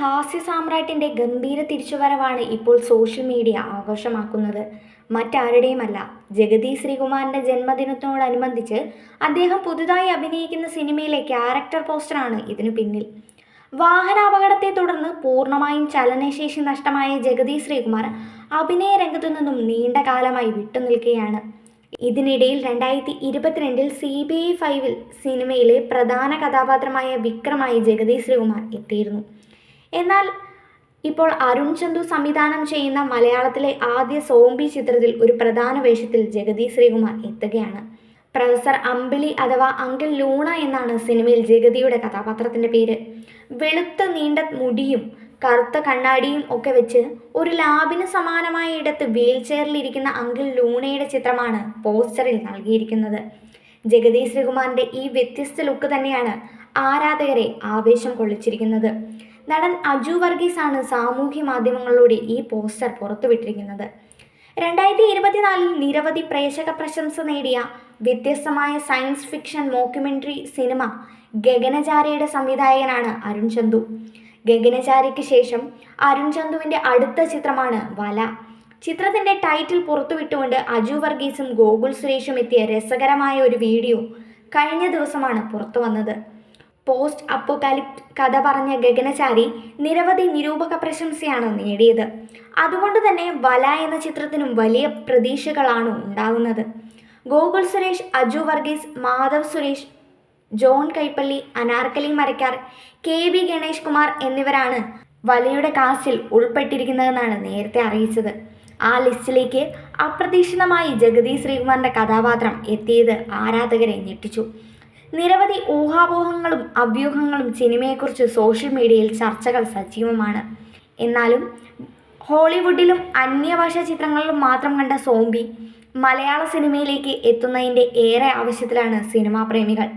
ഹാസ്യ സാമ്രാട്ടിന്റെ ഗംഭീര തിരിച്ചുവരവാണ് ഇപ്പോൾ സോഷ്യൽ മീഡിയ ആഘോഷമാക്കുന്നത്. മറ്റാരുടെയുമല്ല. ജഗതി ശ്രീകുമാറിന്റെ ജന്മദിനത്തോടനുബന്ധിച്ച് അദ്ദേഹം പുതുതായി അഭിനയിക്കുന്ന സിനിമയിലെ ക്യാരക്ടർ പോസ്റ്ററാണ് ഇതിനു പിന്നിൽ. വാഹനാപകടത്തെ തുടർന്ന് പൂർണമായും ചലനശേഷി നഷ്ടമായ ജഗതി ശ്രീകുമാർ അഭിനയ രംഗത്തു നിന്നും നീണ്ട കാലമായി വിട്ടുനിൽക്കുകയാണ്. ഇതിനിടയിൽ രണ്ടായിരത്തി ഇരുപത്തിരണ്ടിൽ സി ബി ഐ ഫൈവിൽ സിനിമയിലെ പ്രധാന കഥാപാത്രമായ വിക്രമായി ജഗതി ശ്രീകുമാർ എത്തിയിരുന്നു. എന്നാൽ ഇപ്പോൾ അരുൺ ചന്തു സംവിധാനം ചെയ്യുന്ന മലയാളത്തിലെ ആദ്യ സോംബി ചിത്രത്തിൽ ഒരു പ്രധാന വേഷത്തിൽ ജഗതി ശ്രീകുമാർ എത്തുകയാണ്. പ്രൊഫസർ അമ്പിളി അഥവാ അങ്കിൾ ലൂണ എന്നാണ് സിനിമയിൽ ജഗതിയുടെ കഥാപാത്രത്തിന്റെ പേര്. വെളുത്ത നീണ്ട മുടിയും കറുത്ത കണ്ണാടിയും ഒക്കെ വെച്ച് ഒരു ലാബിന് സമാനമായ ഇടത്ത് വീൽ ചെയറിലിരിക്കുന്ന അങ്കിൾ ലൂണയുടെ ചിത്രമാണ് പോസ്റ്ററിൽ നൽകിയിരിക്കുന്നത്. ജഗതി ശ്രീകുമാറിന്റെ ഈ വ്യത്യസ്ത ലുക്ക് തന്നെയാണ് ആരാധകരെ ആവേശം കൊള്ളിച്ചിരിക്കുന്നത്. നടൻ അജു വർഗീസ് ആണ് സാമൂഹ്യ മാധ്യമങ്ങളിലൂടെ ഈ പോസ്റ്റർ പുറത്തുവിട്ടിരിക്കുന്നത്. രണ്ടായിരത്തി ഇരുപത്തിനാലിൽ നിരവധി പ്രേക്ഷക പ്രശംസ നേടിയ വ്യത്യസ്തമായ സയൻസ് ഫിക്ഷൻ മോക്യുമെന്ററി സിനിമ ഗഗനചാരിയുടെ സംവിധായകനാണ് അരുൺ ചന്തു. ഗഗനചാരിക്ക് ശേഷം അരുൺ ചന്തുവിന്റെ അടുത്ത ചിത്രമാണ് വല. ചിത്രത്തിന്റെ ടൈറ്റിൽ പുറത്തുവിട്ടുകൊണ്ട് അജു വർഗീസും ഗോകുൽ സുരേഷും എത്തിയ രസകരമായ ഒരു വീഡിയോ കഴിഞ്ഞ ദിവസമാണ് പുറത്തു വന്നത് പോസ്റ്റ് അപ്പോകാലിപ്റ്റ് കഥ പറഞ്ഞ ഗഗനചാരി നിരവധി നിരൂപക പ്രശംസയാണ് നേടിയത്. അതുകൊണ്ട് തന്നെ വല എന്ന ചിത്രത്തിനും വലിയ പ്രതീക്ഷകളാണ് ഉണ്ടാകുന്നത്. Gokul Suresh Aju Varghese Madhav Suresh John Kaipally Anarkali Marakkar K B Ganesh Kumar എന്നിവരാണ് വലയുടെ കാസിൽ ഉൾപ്പെട്ടിരിക്കുന്നതെന്നാണ് നേരത്തെ അറിയിച്ചത്. ആ ലിസ്റ്റിലേക്ക് അപ്രതീക്ഷിതമായി ജഗതി ശ്രീകുമാറിന്റെ കഥാപാത്രം എത്തിയത് ആരാധകരെ ഞെട്ടിച്ചു. നിരവധി ഊഹാപോഹങ്ങളും അഭ്യൂഹങ്ങളും സിനിമയെക്കുറിച്ച് സോഷ്യൽ മീഡിയയിൽ ചർച്ചകൾ സജീവമാണ്. എന്നാലും ഹോളിവുഡിലും അന്യഭാഷ ചിത്രങ്ങളിലും മാത്രം കണ്ട സോംബി മലയാള സിനിമയിലേക്ക് എത്തുന്നതിന്റെ ഏറെ ആവശ്യത്തിലാണ് സിനിമാ പ്രേമികൾ.